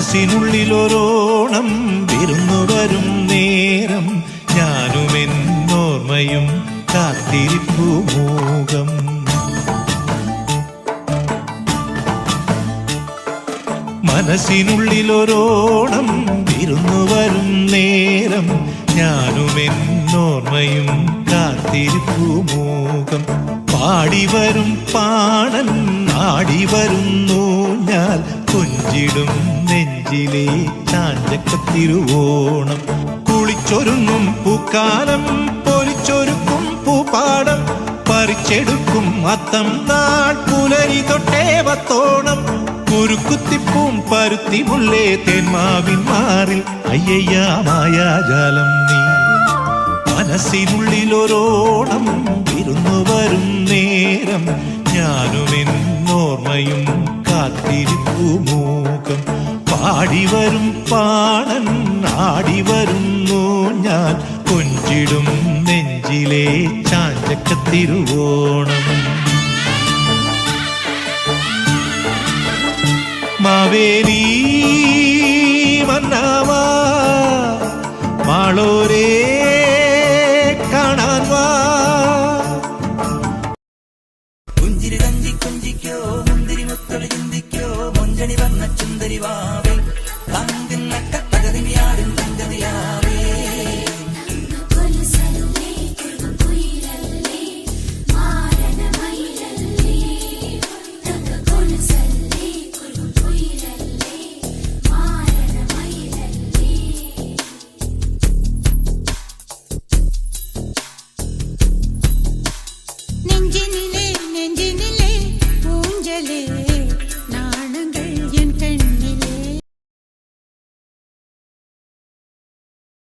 മനസ്സിനുള്ളിലൊരോണം വിരുന്നു വരും നേരം. ഞാനും എന്നോർമ്മയും കാത്തിരിപ്പു മൂകം. മനസ്സിനുള്ളിലൊരോണം വിരുന്നു വരും നേരം. ഞാനും എന്നോർമ്മയും കാത്തിരിപ്പു മൂകം. പാടി വരും പാണൻ ആടി വരുന്നു ഞാൻ. കൊഞ്ചിടും നെഞ്ചിലെ ചാഞ്ചക്കത്തിരുവോണം കുളിച്ചൊരുങ്ങും പൂക്കാലം പൊലിച്ചൊരുക്കും പൂപ്പാടം. പറിച്ചെടുക്കും അത്തം നാൾ പുലരി തൊട്ടേ വത്തോണം. കുരുക്കുത്തിപ്പും പരുത്തി മുല്ലേ തേന്മാവിൻ മാറിൽ. അയ്യയ്യ മായാജാലം നീ. മനസ്സിനുള്ളിലൊരോണം ഇരുന്നു വരും നേരം. ഞാനും പാടി വരും പാണൻ ആടി വരുന്നു ഞാൻ. കൊഞ്ചിടും നെഞ്ചിലെ ചാഞ്ചക്കത്തിരുവോണം മാവേലി മന്നാവാ മാളോരേ കാണാൻ വാ. കുഞ്ചിരി കഞ്ചി കുഞ്ചിക്കോ മുന്തിരി മുത്തൊളി ചിന്തിക്കോ മൊഞ്ചണി വന്ന ചുന്തരി തകതിമിയാ